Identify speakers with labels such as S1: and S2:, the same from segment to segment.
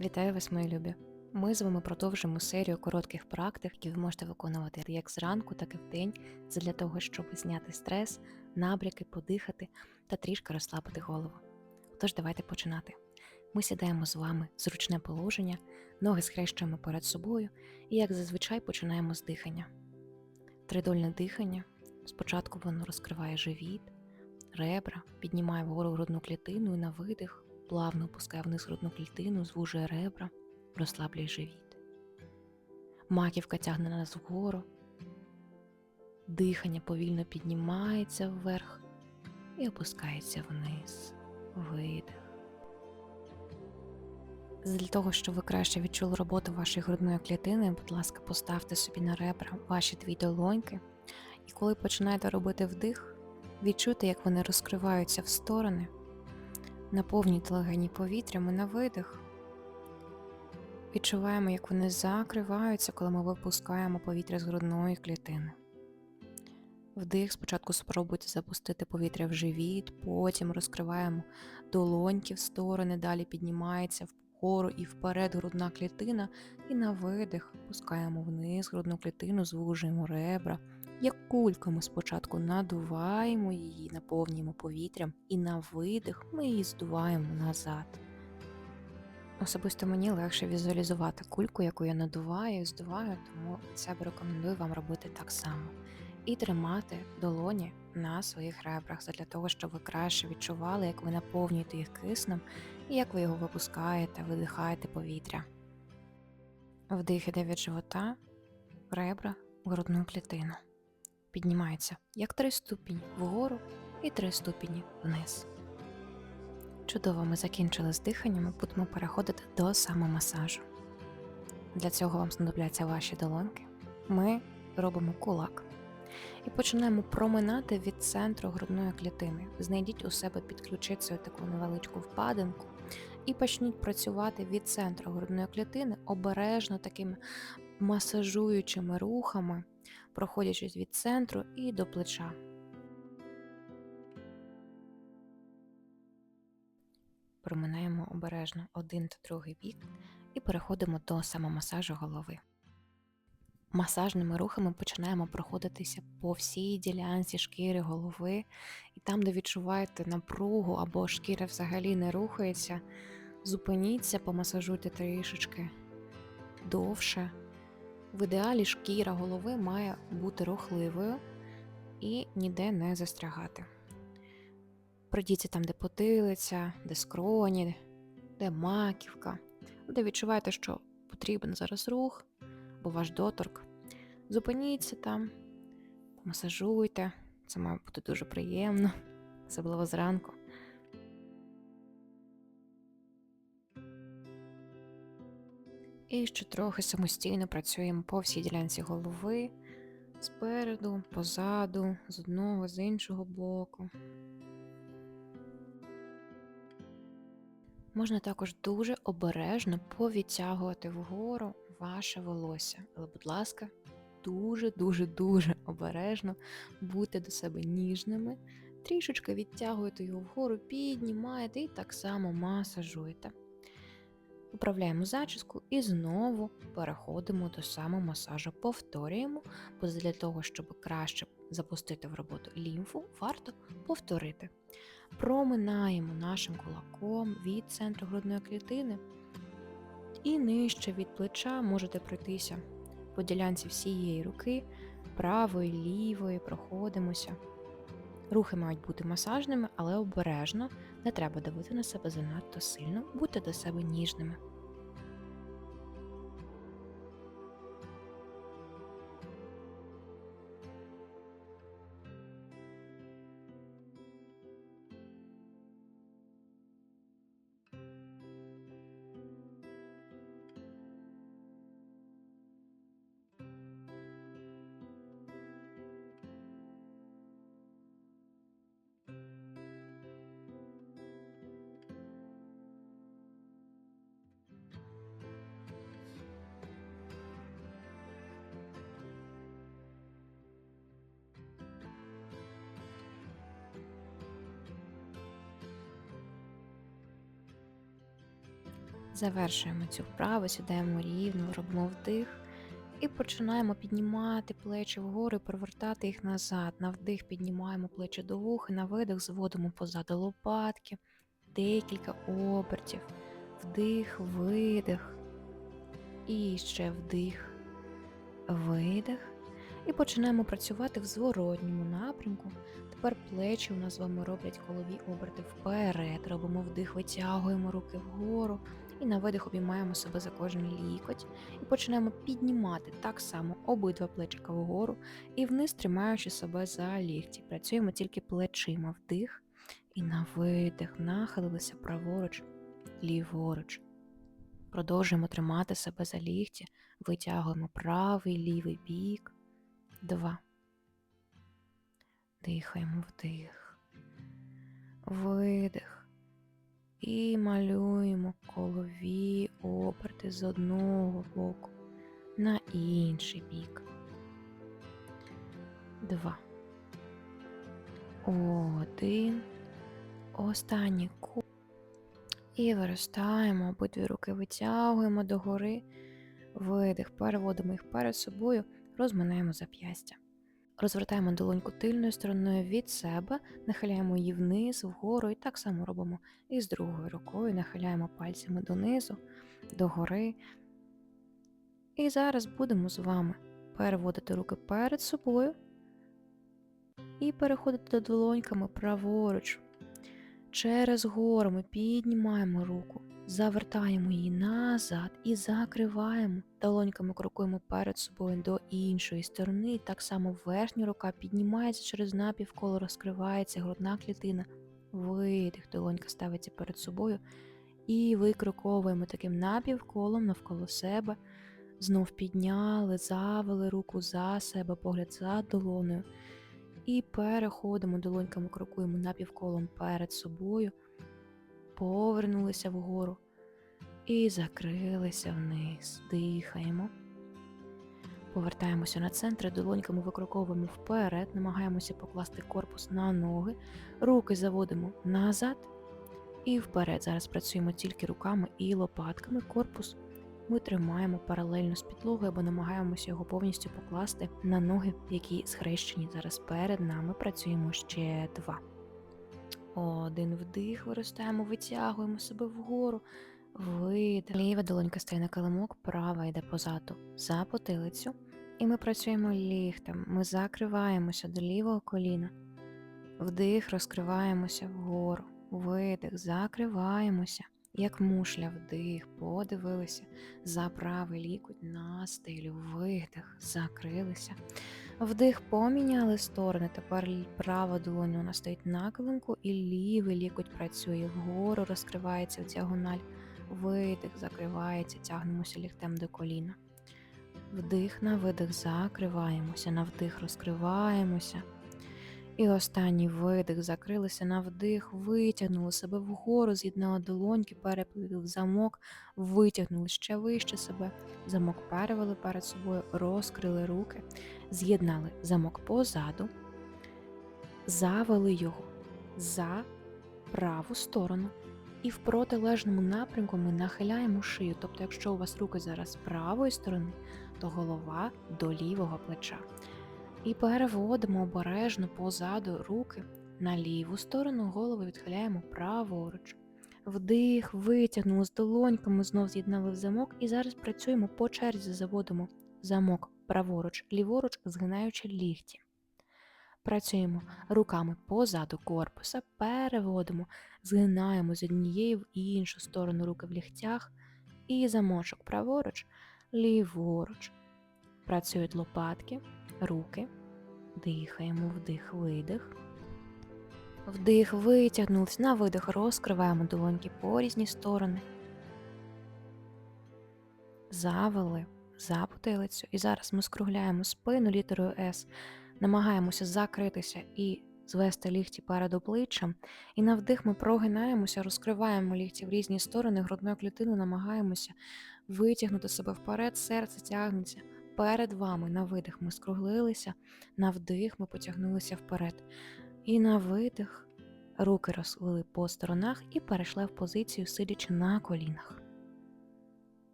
S1: Вітаю вас, мої любі! Ми з вами продовжимо серію коротких практик, які ви можете виконувати як зранку, так і вдень, для того, щоб зняти стрес, набряки, подихати та трішки розслабити голову. Тож давайте починати. Ми сідаємо з вами в зручне положення, ноги схрещуємо перед собою і, як зазвичай, починаємо з дихання. Тридольне дихання. Спочатку воно розкриває живіт, ребра, піднімає вгору грудну клітину і на видих плавно опускає вниз грудну клітину, звужує ребра, розслаблює живіт. Маківка тягне нас вгору, дихання повільно піднімається вверх і опускається вниз, видих. Для того, щоб ви краще відчули роботу вашої грудної клітини, будь ласка, поставте собі на ребра ваші дві долоньки, і коли починаєте робити вдих, відчуйте, як вони розкриваються в сторони. Наповніть легені повітрям і на видих. Відчуваємо, як вони закриваються, коли ми випускаємо повітря з грудної клітини. Вдих, спочатку спробуйте запустити повітря в живіт, потім розкриваємо долоньки в сторони, далі піднімається вгору і вперед грудна клітина, і на видих пускаємо вниз грудну клітину, звужуємо ребра. Як кулька ми спочатку надуваємо її, наповнюємо повітрям, і на видих ми її здуваємо назад. Особисто мені легше візуалізувати кульку, яку я надуваю і здуваю, тому себе рекомендую вам робити так само. І тримати долоні на своїх ребрах, для того, щоб ви краще відчували, як ви наповнюєте їх киснем і як ви його випускаєте, видихаєте повітря. Вдих іде від живота, ребра, грудну клітину піднімається як три ступені вгору і три ступені вниз. Чудово, ми закінчили з диханням і будемо переходити до самомасажу. Для цього вам знадобляться ваші долоньки. Ми робимо кулак і починаємо проминати від центру грудної клітини. Знайдіть у себе під ключицею таку невеличку впадинку і почніть працювати від центру грудної клітини обережно такими масажуючими рухами проходячись від центру і до плеча. Проминаємо обережно один та другий бік і переходимо до самомасажу голови. Масажними рухами починаємо проходитися по всій ділянці шкіри голови, і там, де відчуваєте напругу або шкіра взагалі не рухається, зупиніться, помасажуйте трішечки довше. В ідеалі шкіра голови має бути рухливою і ніде не застрягати. Пройдіться там, де потилиця, де скроні, де маківка, де відчуваєте, що потрібен зараз рух або ваш доторк. Зупиніться там, помасажуйте, це має бути дуже приємно, особливо зранку. І ще трохи самостійно працюємо по всій ділянці голови, спереду, позаду, з одного, з іншого боку. Можна також дуже обережно повідтягувати вгору ваше волосся. Але, будь ласка, дуже-дуже-дуже обережно будьте до себе ніжними, трішечки відтягуєте його вгору, піднімаєте і так само масажуєте. Управляємо зачіску і знову переходимо до самомасажу. Повторюємо, бо для того, щоб краще запустити в роботу лімфу, варто повторити. Проминаємо нашим кулаком від центру грудної клітини і нижче від плеча можете пройтися по ділянці всієї руки, правої, лівої, проходимося. Рухи мають бути масажними, але обережно, не треба давити на себе занадто сильно, будьте до себе ніжними. Завершуємо цю вправу, сідаємо рівно, робимо вдих і починаємо піднімати плечі вгору, і провертати їх назад. На вдих піднімаємо плечі до вух, і на видих зводимо позаду лопатки, декілька обертів, вдих, видих. І ще вдих, видих. І починаємо працювати в зворотньому напрямку. Тепер плечі у нас з вами роблять колові оберти вперед. Робимо вдих, витягуємо руки вгору. І на видих обіймаємо себе за кожен лікоть. І починаємо піднімати так само обидва плечика вгору і вниз тримаючи себе за лікті. Працюємо тільки плечима вдих. І на видих нахилилися праворуч, ліворуч. Продовжуємо тримати себе за лікті, витягуємо правий лівий бік. Два. Дихаємо вдих, видих. І малюємо колові оберти з одного боку на інший бік. Два. Один. Останній ку. І виростаємо, обидві руки витягуємо догори. Видих, переводимо їх перед собою, розминаємо зап'ястя. Розвертаємо долоньку тильною стороною від себе, нахиляємо її вниз, вгору, і так само робимо і з другою рукою, нахиляємо пальцями донизу, догори. І зараз будемо з вами переводити руки перед собою і переходити долоньками праворуч. Через гору ми піднімаємо руку, завертаємо її назад і закриваємо. Долоньками крокуємо перед собою до іншої сторони. Так само верхня рука піднімається через напівколо, розкривається грудна клітина. Видих, долонька ставиться перед собою. І викроковуємо таким напівколом навколо себе. Знов підняли, завели руку за себе, погляд за долоною. І переходимо долоньками, крокуємо напівколом перед собою, повернулися вгору і закрилися вниз. Дихаємо. Повертаємося на центр, долоньками викроковуємо вперед, намагаємося покласти корпус на ноги, руки заводимо назад і вперед. Зараз працюємо тільки руками і лопатками. Корпус ми тримаємо паралельно з підлогою або намагаємося його повністю покласти на ноги, які схрещені зараз перед нами. Працюємо ще два. Один вдих, виростаємо, витягуємо себе вгору. Видих. Ліва долонька стає на килимок, права йде позаду за потилицю. І ми працюємо ліхтем. Ми закриваємося до лівого коліна. Вдих, розкриваємося вгору. Видих, закриваємося. Як мушля вдих, подивилися за правий лікуть на стилю, видих, закрилися. Вдих, поміняли сторони. Тепер права долоня у нас стоїть на килимку, і лівий лікуть працює вгору, розкривається в діагональ. Видих, закривається, тягнемося ліктем до коліна. Вдих на видих, закриваємося, на вдих розкриваємося. І останній видих, закрилися на вдих, витягнули себе вгору, з'єднали долоньки, переплили в замок, витягнули ще вище себе, замок перевели перед собою, розкрили руки, з'єднали замок позаду, завели його за праву сторону. І в протилежному напрямку ми нахиляємо шию. Тобто, якщо у вас руки зараз правої сторони, то голова до лівого плеча. І переводимо обережно позаду руки на ліву сторону, голову відхиляємо праворуч. Вдих, витягнули з долоньками, знов з'єднали в замок, і зараз працюємо по черзі, заводимо замок праворуч, ліворуч, згинаючи лігті. Працюємо руками позаду корпуса, переводимо, згинаємо з однієї в іншу сторону руки в лігтях і замочок праворуч, ліворуч. Працюють лопатки, руки. Дихаємо, вдих, видих. Вдих, витягнулись, на видих, розкриваємо долоньки по різні сторони. Завели за потилицю. І зараз ми скругляємо спину літерою С, намагаємося закритися і звести лікті перед обличчям. І на вдих ми прогинаємося, розкриваємо лікті в різні сторони, грудною клітину намагаємося витягнути себе вперед, серце тягнеться. Перед вами на видих ми скруглилися, на вдих ми потягнулися вперед. І на видих руки розвели по сторонах і перейшли в позицію, сидячи на колінах.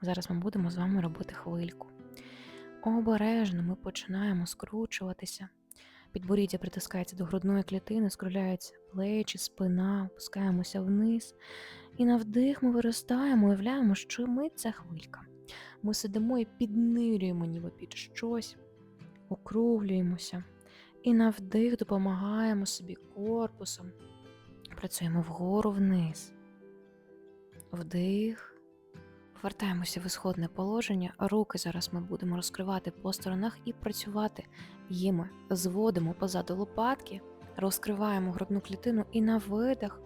S1: Зараз ми будемо з вами робити хвильку. Обережно ми починаємо скручуватися. Підборіддя притискається до грудної клітини, скругляються плечі, спина, опускаємося вниз. І на вдих ми виростаємо, уявляємо, що ми це хвилька. Ми сидимо і піднирюємо ніби під щось, округлюємося. І на вдих допомагаємо собі корпусом. Працюємо вгору вниз. Вдих. Повертаємося в ісходне положення. Руки зараз ми будемо розкривати по сторонах і працювати їми. Зводимо позаду лопатки, розкриваємо грудну клітину і на видих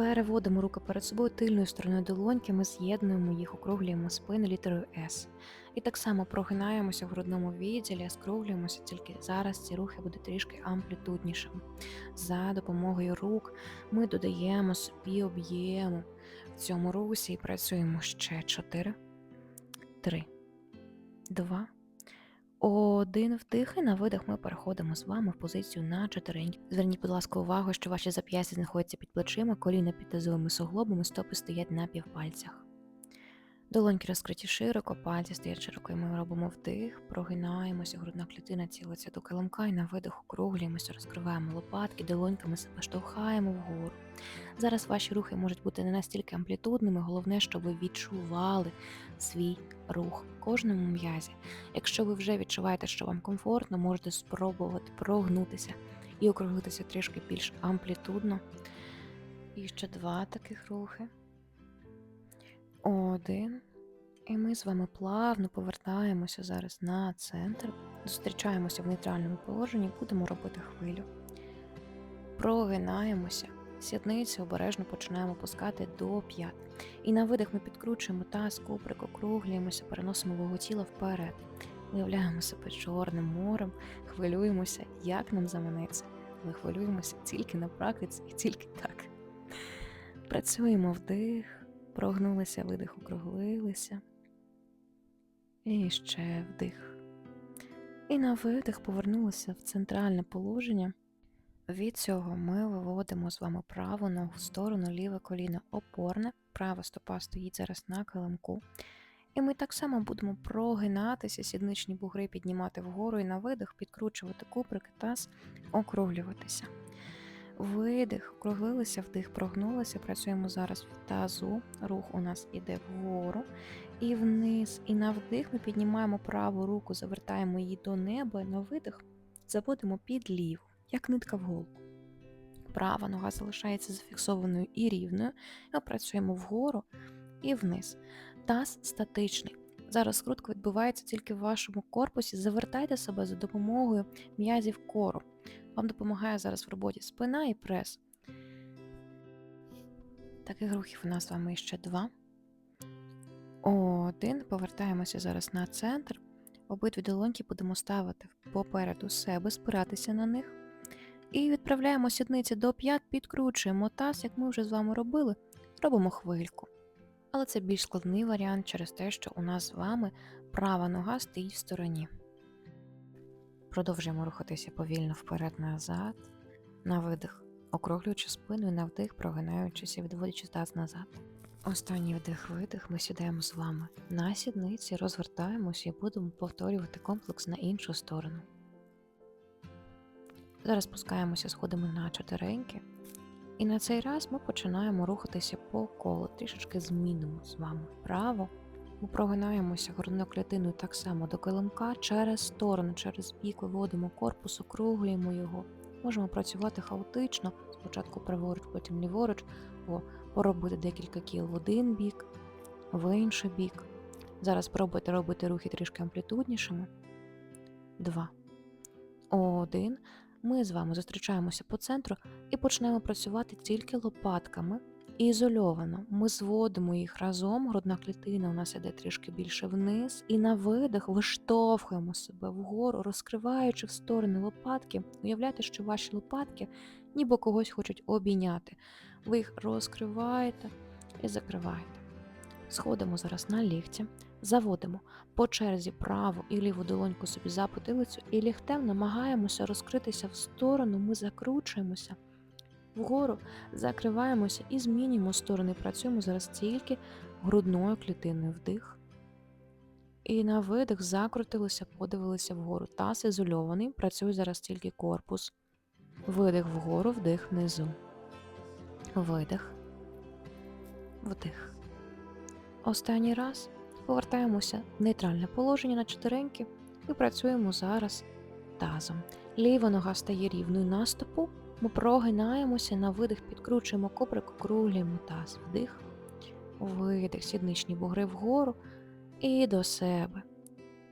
S1: переводимо руки перед собою тильною стороною долоньки, ми з'єднуємо їх, округлюємо спину літерою S. І так само прогинаємося в грудному відділі, скруглюємося, тільки зараз ці рухи будуть трішки амплітуднішими. За допомогою рук ми додаємо собі об'єму в цьому русі і працюємо ще 4, 3, 2, один вдих і на видих ми переходимо з вами в позицію на чотирень. Зверніть, будь ласка, увагу, що ваші зап'ястя знаходяться під плечима, коліна під тазовими суглобами, стопи стоять на півпальцях. Долоньки розкриті широко, пальці стоять широко, і ми робимо вдих, прогинаємося, грудна клітина цілиться до килимка і на видих округлюємося, розкриваємо лопатки, долоньками себе штовхаємо вгору. Зараз ваші рухи можуть бути не настільки амплітудними, головне, щоб ви відчували свій рух в кожному м'язі. Якщо ви вже відчуваєте, що вам комфортно, можете спробувати прогнутися і округлитися трішки більш амплітудно. І ще два таких рухи. Один. І ми з вами плавно повертаємося зараз на центр, зустрічаємося в нейтральному положенні, будемо робити хвилю. Прогинаємося, сідниці обережно починаємо пускати до п'ят. І на видих ми підкручуємо таз, куприк, округлюємося, переносимо вагу тіла вперед. Уявляємо себе чорним морем, хвилюємося, як нам заманеться. Ми хвилюємося тільки на практиці і тільки так. Працюємо вдих. Прогнулися, видих, округлилися. І ще вдих. І на видих повернулися в центральне положення. Від цього ми виводимо з вами праву ногу в сторону, ліве коліно опорне, права стопа стоїть зараз на килимку. І ми так само будемо прогинатися, сідничні бугри піднімати вгору і на видих, підкручувати куприки, таз, округлюватися. Видих, округлилися, вдих, прогнулися. Працюємо зараз в тазу. Рух у нас іде вгору і вниз. І на вдих ми піднімаємо праву руку, завертаємо її до неба. На видих заводимо під ліву, як нитка в голку. Права нога залишається зафіксованою і рівною. Ми працюємо вгору і вниз. Таз статичний. Зараз скрутка відбувається тільки в вашому корпусі. Завертайте себе за допомогою м'язів кору. Вам допомагає зараз в роботі спина і прес. Таких рухів у нас з вами ще два. Один. Повертаємося зараз на центр. Обидві долоньки будемо ставити попереду себе, спиратися на них. І відправляємо сідниці до п'ят, підкручуємо таз, як ми вже з вами робили, робимо хвильку. Але це більш складний варіант через те, що у нас з вами права нога стоїть в стороні. Продовжуємо рухатися повільно вперед-назад, на видих, округлюючи спину і на вдих, прогинаючись і відводячи таз назад. Останній вдих-видих ми сідаємо з вами на сідниці, розвертаємося і будемо повторювати комплекс на іншу сторону. Зараз спускаємося, сходимо на чотиреньки. І на цей раз ми починаємо рухатися по колу, трішечки змінимо з вами вправо. Ми прогинаємося грудною клітиною так само до килимка через сторону, через бік виводимо корпус, округлюємо його. Можемо працювати хаотично, спочатку праворуч, потім ліворуч, або поробити декілька кіл в один бік, в інший бік. Зараз спробуйте робити рухи трішки амплітуднішими. Два. Один. Ми з вами зустрічаємося по центру і почнемо працювати тільки лопатками. Ізольовано. Ми зводимо їх разом, грудна клітина у нас іде трішки більше вниз, і на видих виштовхуємо себе вгору, розкриваючи в сторони лопатки. Уявляйте, що ваші лопатки ніби когось хочуть обійняти. Ви їх розкриваєте і закриваєте. Сходимо зараз на лігті, заводимо по черзі праву і ліву долоньку собі за потилицю, і лігтем намагаємося розкритися в сторону, ми закручуємося вгору, закриваємося і змінюємо сторони. Працюємо зараз тільки грудною клітиною вдих, І на видих закрутилися, подивилися вгору. Таз ізольований, працює зараз тільки корпус. Видих вгору, вдих внизу. Видих. Вдих. Останній раз повертаємося в нейтральне положення на чотиреньки і працюємо зараз тазом. Ліва нога стає рівною на стопу. Ми прогинаємося на видих, підкручуємо коприк, округлюємо таз. Вдих, видих, сідничні бугри вгору і до себе.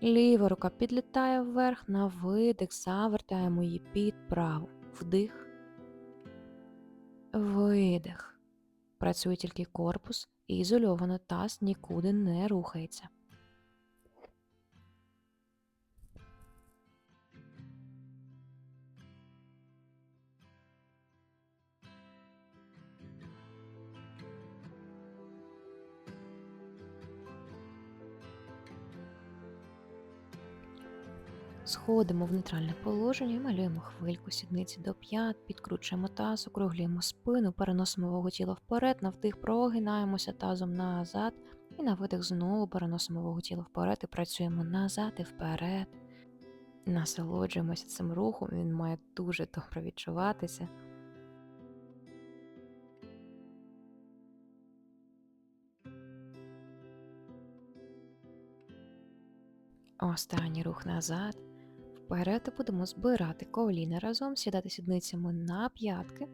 S1: Ліва рука підлітає вверх, на видих, завертаємо її під праву. Вдих, видих. Працює тільки корпус, і ізольовано таз нікуди не рухається. Сходимо в нейтральне положення і малюємо хвильку сідниці до п'ят, підкручуємо таз, округлюємо спину, переносимо вагу тіла вперед, на вдих прогинаємося тазом назад, і на видих знову переносимо вагу тіла вперед і працюємо назад і вперед. Насолоджуємося цим рухом, він має дуже добре відчуватися. Останній рух назад. Вперед будемо збирати коліна разом, сідати сідницями на п'ятки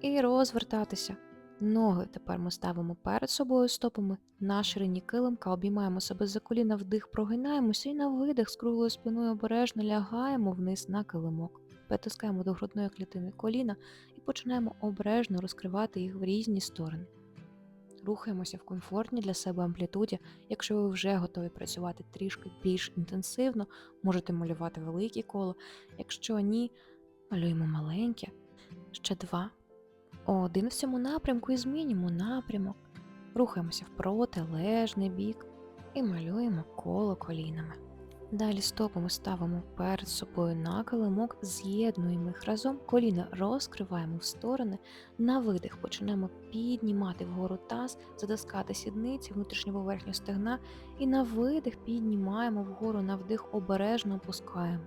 S1: і розвертатися. Ноги тепер ми ставимо перед собою стопами на ширині килимка, обіймаємо себе за коліна, вдих, прогинаємося і на видих з круглою спиною обережно лягаємо вниз на килимок. Притискаємо до грудної клітини коліна і починаємо обережно розкривати їх в різні сторони. Рухаємося в комфортній для себе амплітуді. Якщо ви вже готові працювати трішки більш інтенсивно, можете малювати велике коло. Якщо ні, малюємо маленьке. Ще два. Один в цьому напрямку і змінюємо напрямок. Рухаємося в протилежний бік і малюємо коло колінами. Далі стопами ставимо перед собою на килимок, з'єднуємо їх разом, коліна розкриваємо в сторони, на видих починаємо піднімати вгору таз, затискати сідниці, внутрішню поверхню стегна, і на видих піднімаємо вгору, на вдих обережно опускаємо.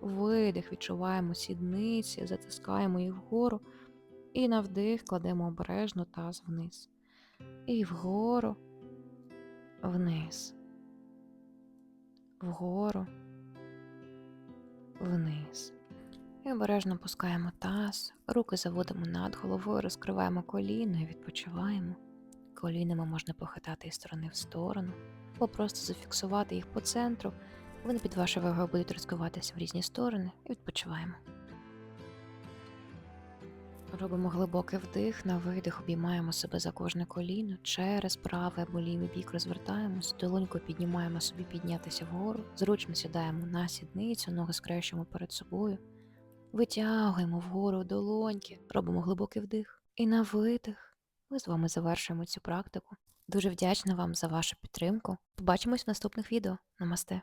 S1: Видих, відчуваємо сідниці, затискаємо їх вгору, і на вдих кладемо обережно таз вниз. І вгору, вниз вгору, вниз. І обережно пускаємо таз, руки заводимо над головою, розкриваємо коліно і відпочиваємо. Колінами можна похитати із сторони в сторону, або просто зафіксувати їх по центру. Вони під вашою вагою будуть розкриватися в різні сторони і відпочиваємо. Робимо глибокий вдих, на видих обіймаємо себе за кожне коліно, через правий або лівий бік розвертаємось, долоньку піднімаємо собі піднятися вгору, зручно сідаємо на сідницю, ноги скрещуємо перед собою, витягуємо вгору долоньки, робимо глибокий вдих. І на видих ми з вами завершуємо цю практику. Дуже вдячна вам за вашу підтримку. Побачимось в наступних відео. Намасте!